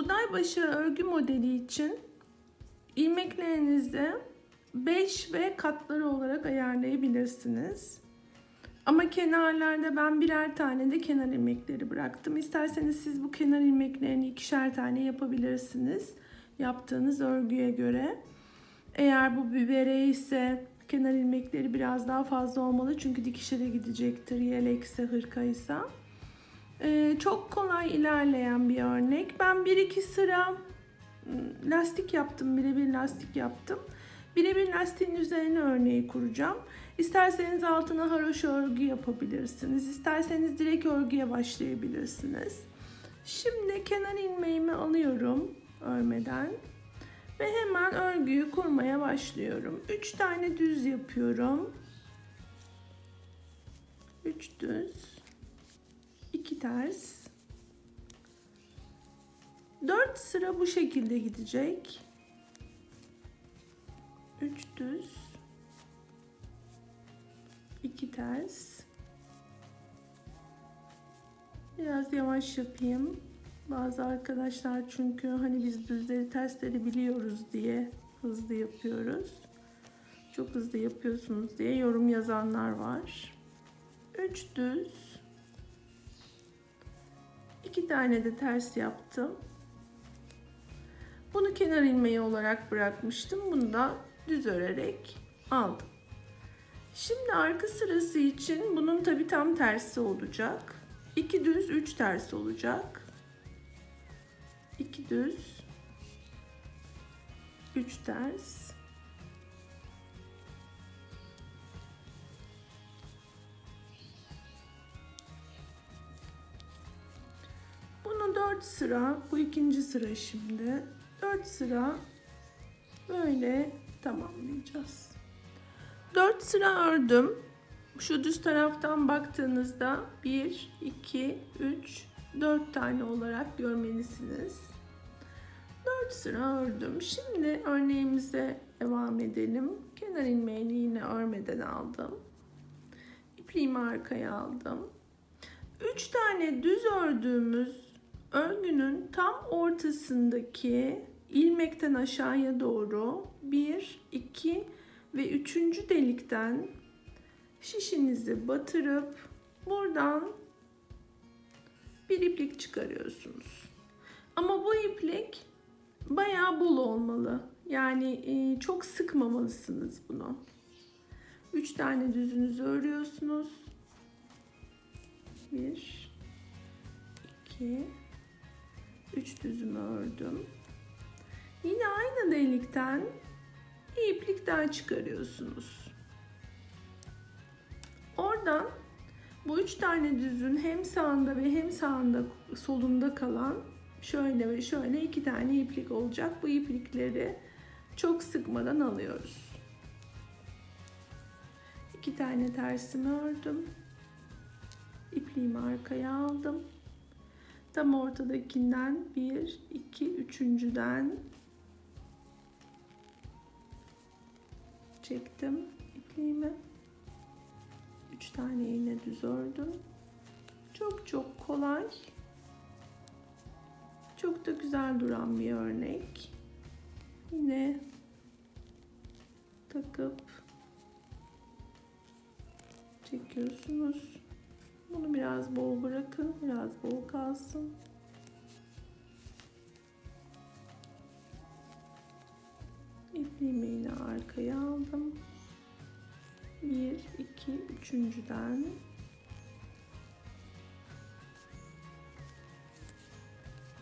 Buğday başı örgü modeli için ilmeklerinizi 5 ve katları olarak ayarlayabilirsiniz. Ama kenarlarda ben birer tane de kenar ilmekleri bıraktım. İsterseniz siz bu kenar ilmeklerini ikişer tane yapabilirsiniz. Yaptığınız örgüye göre. Eğer bu bir bere ise kenar ilmekleri biraz daha fazla olmalı. Çünkü dikişe de gidecektir. Yelekse, hırkaysa. Ee, çok kolay ilerleyen bir örnek. Ben 1-2 sıra ım, lastik yaptım. Birebir lastik yaptım. Birebir lastiğin üzerine örneği kuracağım. İsterseniz altına haroşa örgü yapabilirsiniz. İsterseniz direkt örgüye başlayabilirsiniz. Şimdi kenar ilmeğimi alıyorum örmeden. Ve hemen örgüyü kurmaya başlıyorum. 3 tane düz yapıyorum. 3 düz. 2 ters. 4 sıra bu şekilde gidecek. 3 düz. 2 ters. Biraz yavaş yapayım. Bazı arkadaşlar çünkü hani biz düzleri tersleri biliyoruz diye hızlı yapıyoruz. Çok hızlı yapıyorsunuz diye yorum yazanlar var. 3 düz. 2 tane de ters yaptım. Bunu kenar ilmeği olarak bırakmıştım. Bunu da düz örerek aldım. Şimdi arka sırası için bunun tabi tam tersi olacak. 2 düz 3 ters olacak. 2 düz 3 ters 4 sıra bu ikinci sıra şimdi 4 sıra böyle tamamlayacağız 4 sıra ördüm şu düz taraftan baktığınızda 1 2 3 4 tane olarak görmelisiniz. 4 sıra ördüm. Şimdi örneğimize devam edelim. Kenar ilmeğini yine örmeden aldım. İpliğimi arkaya aldım. 3 tane düz ördüğümüz örgünün tam ortasındaki ilmekten aşağıya doğru 1, 2 ve 3. delikten şişinizi batırıp buradan bir iplik çıkarıyorsunuz. Ama bu iplik bayağı bol olmalı. Yani e, çok sıkmamalısınız bunu. 3 tane düzünüzü örüyorsunuz. 1 2 3 düzümü ördüm. Yine aynı delikten bir iplik daha çıkarıyorsunuz. Oradan bu üç tane düzün hem sağında ve hem sağında solunda kalan şöyle ve şöyle iki tane iplik olacak. Bu iplikleri çok sıkmadan alıyoruz. İki tane tersimi ördüm. İpliğimi arkaya aldım. Tam ortadakinden bir, iki, üçüncüden çektim ipliğimi. 3 tane iğne düz ördüm. Çok çok kolay. Çok da güzel duran bir örnek. Yine takıp çekiyorsunuz. Bunu biraz bol bırakın. Biraz bol kalsın. İpliğimi yine arkaya aldım. 1, 2, üçüncüden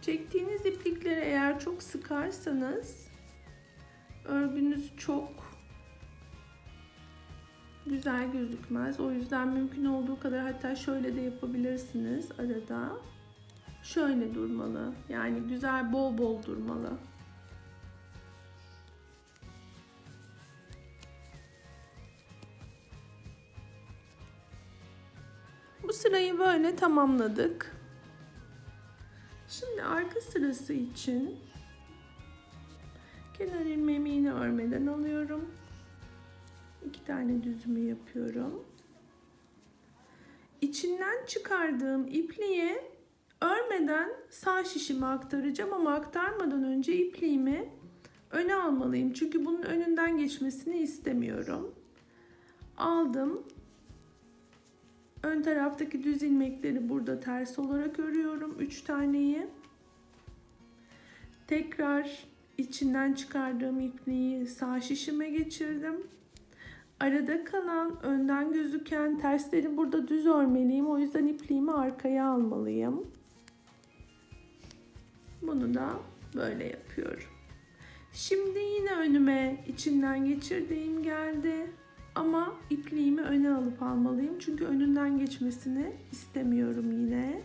Çektiğiniz iplikleri eğer çok sıkarsanız örgünüz çok güzel gözükmez. O yüzden mümkün olduğu kadar hatta şöyle de yapabilirsiniz arada. Şöyle durmalı. Yani güzel bol bol durmalı. Bu sırayı böyle tamamladık. Şimdi arka sırası için kenar ilmeğimi yine örmeden alıyorum. İki tane düzümü yapıyorum. İçinden çıkardığım ipliği Örmeden sağ şişimi aktaracağım ama aktarmadan önce ipliğimi öne almalıyım. Çünkü bunun önünden geçmesini istemiyorum. Aldım. Ön taraftaki düz ilmekleri burada ters olarak örüyorum. 3 taneyi. Tekrar içinden çıkardığım ipliği sağ şişime geçirdim. Arada kalan önden gözüken tersleri burada düz örmeliyim. O yüzden ipliğimi arkaya almalıyım. Bunu da böyle yapıyorum. Şimdi yine önüme içinden geçirdiğim geldi. Ama ipliğimi öne alıp almalıyım. Çünkü önünden geçmesini istemiyorum yine.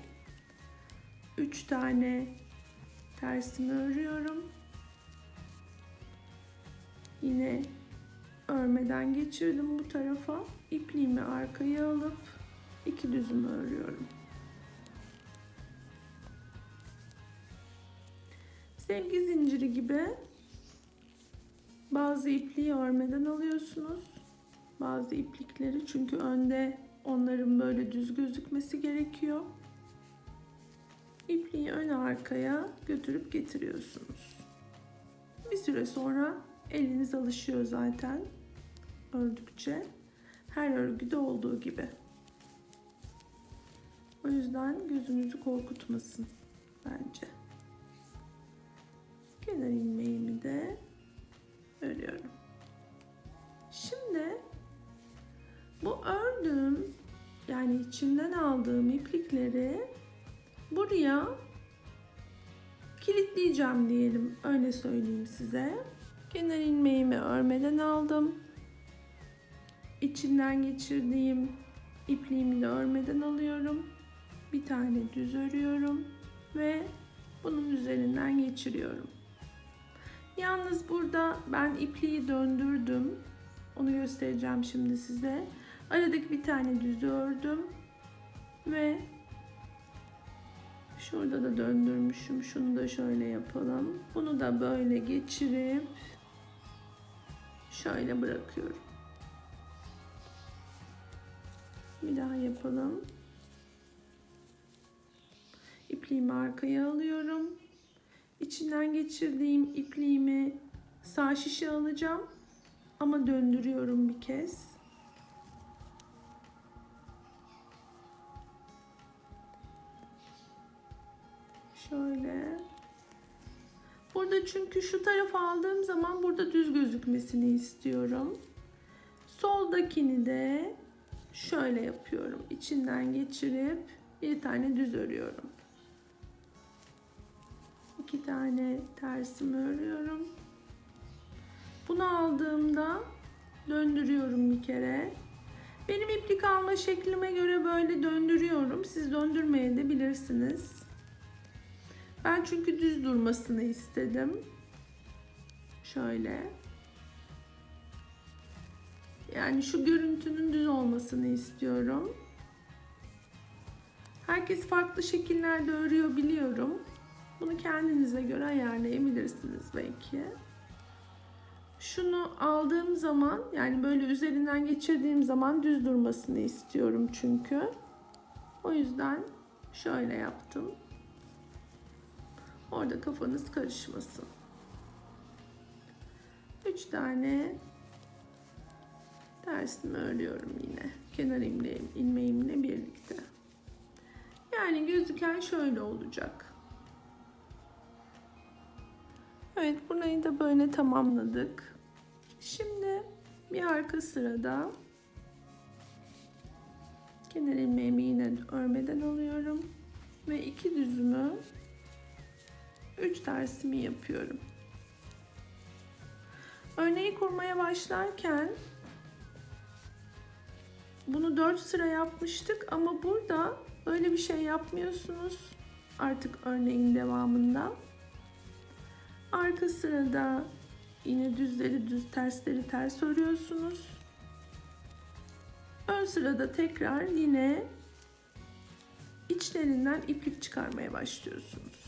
3 tane tersimi örüyorum. Yine örmeden geçirdim bu tarafa. İpliğimi arkaya alıp iki düzümü örüyorum. Sevgi zinciri gibi bazı ipliği örmeden alıyorsunuz. Bazı iplikleri çünkü önde onların böyle düz gözükmesi gerekiyor. İpliği öne arkaya götürüp getiriyorsunuz. Bir süre sonra eliniz alışıyor zaten ördükçe. Her örgüde olduğu gibi. O yüzden gözünüzü korkutmasın bence. Kenar ilmeğimi de örüyorum. Şimdi bu ördüğüm yani içinden aldığım iplikleri buraya kilitleyeceğim diyelim. Öyle söyleyeyim size. Kenar ilmeğimi örmeden aldım. İçinden geçirdiğim ipliğimi de örmeden alıyorum. Bir tane düz örüyorum ve bunun üzerinden geçiriyorum. Yalnız burada ben ipliği döndürdüm. Onu göstereceğim şimdi size. Aradaki bir tane düz ördüm ve şurada da döndürmüşüm. Şunu da şöyle yapalım. Bunu da böyle geçirip şöyle bırakıyorum. Bir daha yapalım. İpliğimi arkaya alıyorum. İçinden geçirdiğim ipliğimi sağ şişe alacağım. Ama döndürüyorum bir kez. Şöyle. Burada çünkü şu tarafa aldığım zaman burada düz gözükmesini istiyorum. Soldakini de şöyle yapıyorum. İçinden geçirip bir tane düz örüyorum. İki tane tersimi örüyorum. Bunu aldığımda döndürüyorum bir kere. Benim iplik alma şeklime göre böyle döndürüyorum. Siz döndürmeye de bilirsiniz. Ben çünkü düz durmasını istedim. Şöyle. Yani şu görüntünün düz olmasını istiyorum. Herkes farklı şekillerde örüyor biliyorum. Bunu kendinize göre ayarlayabilirsiniz belki. Şunu aldığım zaman yani böyle üzerinden geçirdiğim zaman düz durmasını istiyorum çünkü. O yüzden şöyle yaptım. Orada kafanız karışmasın. 3 tane tersimi örüyorum yine. Kenar ilmeğim, ilmeğimle birlikte. Yani gözüken şöyle olacak. Evet burayı da böyle tamamladık. Şimdi bir arka sırada kenar ilmeğimi yine örmeden alıyorum ve iki düzümü 3 tersimi yapıyorum. Örneği kurmaya başlarken bunu 4 sıra yapmıştık ama burada öyle bir şey yapmıyorsunuz artık örneğin devamında. Arka sırada yine düzleri düz tersleri ters örüyorsunuz. Ön sırada tekrar yine içlerinden iplik çıkarmaya başlıyorsunuz.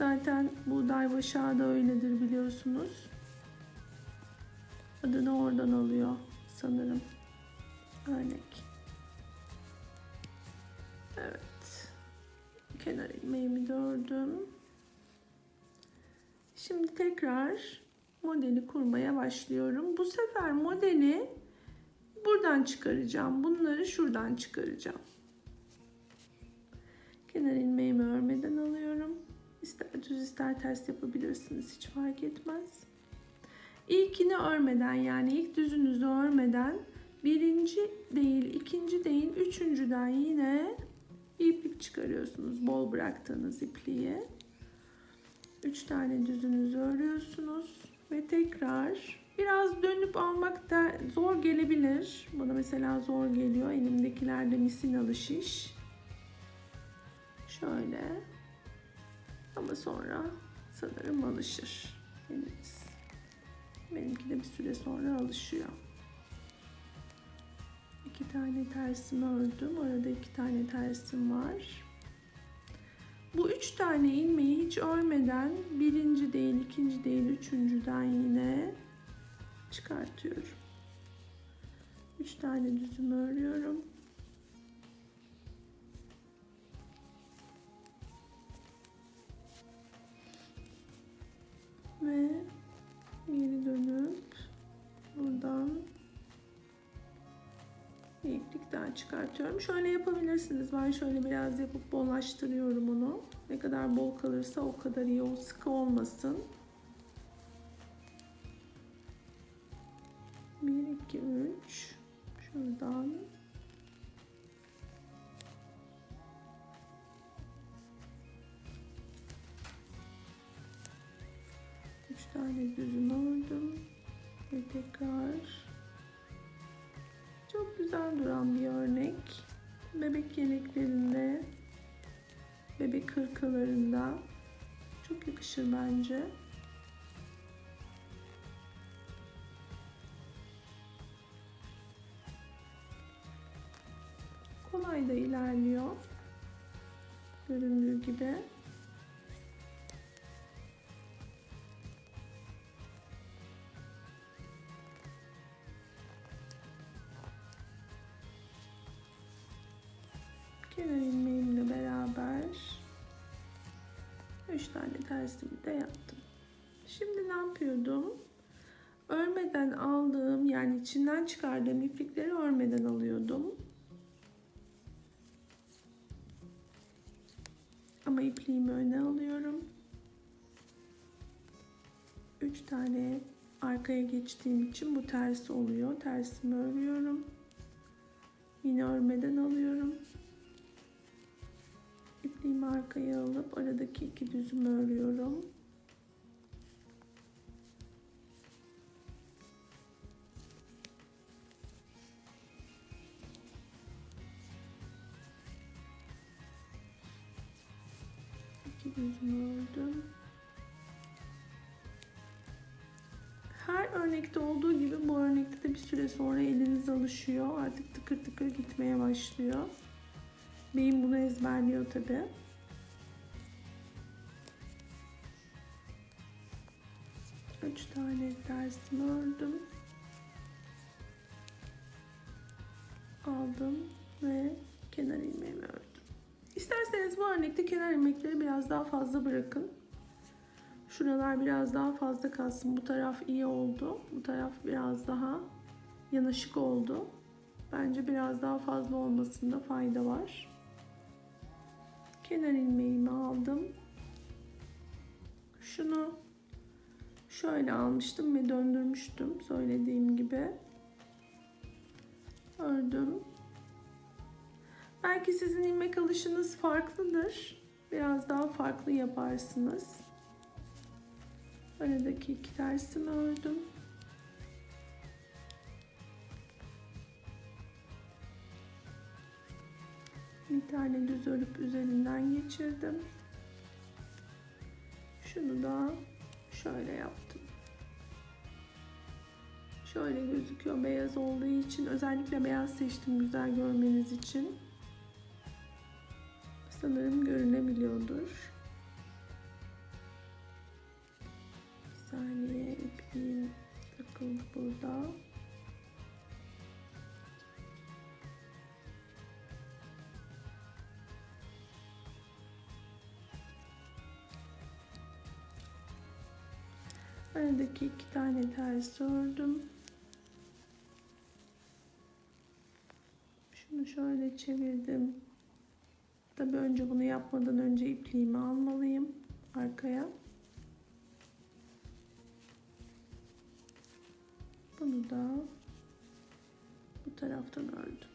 Zaten buğday başağı da öyledir biliyorsunuz. Adını oradan alıyor sanırım. Örnek. Evet. ilmeğimi de ördüm. Şimdi tekrar modeli kurmaya başlıyorum. Bu sefer modeli buradan çıkaracağım. Bunları şuradan çıkaracağım. Kenar ilmeğimi örmeden. İster düz ister ters yapabilirsiniz. Hiç fark etmez. İlkini örmeden yani ilk düzünüzü örmeden birinci değil, ikinci değil, üçüncüden yine iplik çıkarıyorsunuz. Bol bıraktığınız ipliği. Üç tane düzünüzü örüyorsunuz ve tekrar biraz dönüp almak da zor gelebilir. Bana mesela zor geliyor. Elimdekilerde misinalı şiş. Şöyle. Ama sonra sanırım alışır. Eliniz. Benimki de bir süre sonra alışıyor. İki tane tersimi ördüm. Arada iki tane tersim var. Bu üç tane ilmeği hiç örmeden birinci değil, ikinci değil, üçüncüden yine çıkartıyorum. Üç tane düzümü örüyorum. Daha çıkartıyorum. Şöyle yapabilirsiniz. Ben şöyle biraz yapıp bollaştırıyorum onu. Ne kadar bol kalırsa o kadar iyi. O sıkı olmasın. 1, 2, 3. Şuradan. Üç tane düzüm ördüm. Ve tekrar güzel duran bir örnek. Bebek yeleklerinde, bebek hırkalarında çok yakışır bence. Kolay da ilerliyor. Göründüğü gibi. Kenar ilmeğimle beraber 3 tane tersimi de yaptım. Şimdi ne yapıyordum? Örmeden aldığım yani içinden çıkardığım iplikleri örmeden alıyordum. Ama ipliğimi öne alıyorum. 3 tane arkaya geçtiğim için bu tersi oluyor. Tersimi örüyorum. aradaki iki düzümü örüyorum. İki düzümü ördüm. Her örnekte olduğu gibi bu örnekte de bir süre sonra eliniz alışıyor. Artık tıkır tıkır gitmeye başlıyor. Beyin bunu ezberliyor tabii. 3 tane tersini ördüm. Aldım ve kenar ilmeğimi ördüm. İsterseniz bu örnekte kenar ilmekleri biraz daha fazla bırakın. Şuralar biraz daha fazla kalsın. Bu taraf iyi oldu. Bu taraf biraz daha yanaşık oldu. Bence biraz daha fazla olmasında fayda var. Kenar ilmeği şöyle almıştım ve döndürmüştüm söylediğim gibi. Ördüm. Belki sizin ilmek alışınız farklıdır. Biraz daha farklı yaparsınız. Aradaki iki tersimi ördüm. bir tane düz örüp üzerinden geçirdim. Şunu da şöyle yaptım. Şöyle gözüküyor beyaz olduğu için. Özellikle beyaz seçtim güzel görmeniz için. Sanırım görünebiliyordur. Bir saniye ipliğim takıldı burada. Aradaki iki tane ters ördüm. Şunu şöyle çevirdim. Tabii önce bunu yapmadan önce ipliğimi almalıyım arkaya. Bunu da bu taraftan ördüm.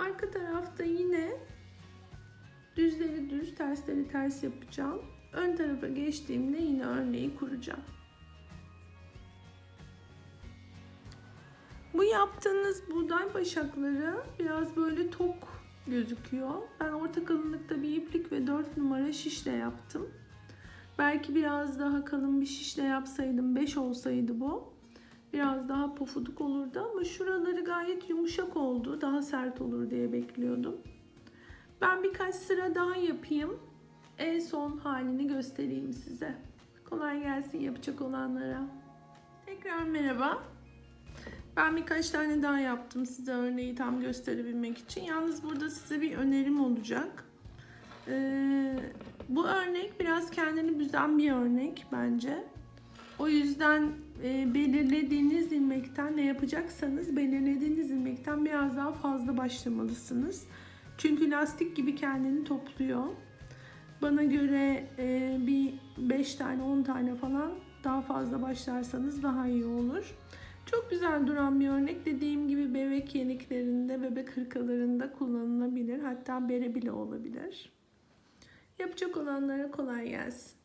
Arka tarafta yine düzleri düz, tersleri ters yapacağım. Ön tarafa geçtiğimde yine örneği kuracağım. Bu yaptığınız buğday başakları biraz böyle tok gözüküyor. Ben orta kalınlıkta bir iplik ve 4 numara şişle yaptım. Belki biraz daha kalın bir şişle yapsaydım 5 olsaydı bu. Biraz daha pofuduk olurdu ama şuraları gayet yumuşak oldu. Daha sert olur diye bekliyordum. Ben birkaç sıra daha yapayım. En son halini göstereyim size. Kolay gelsin yapacak olanlara. Tekrar merhaba. Ben birkaç tane daha yaptım size örneği tam gösterebilmek için. Yalnız burada size bir önerim olacak. Ee, bu örnek biraz kendini büzen bir örnek bence. O yüzden e, belirlediğiniz ilmekten ne yapacaksanız belirlediğiniz ilmekten biraz daha fazla başlamalısınız. Çünkü lastik gibi kendini topluyor. Bana göre e, bir 5 tane 10 tane falan daha fazla başlarsanız daha iyi olur. Çok güzel duran bir örnek. Dediğim gibi bebek yeniklerinde, bebek hırkalarında kullanılabilir. Hatta bere bile olabilir. Yapacak olanlara kolay gelsin.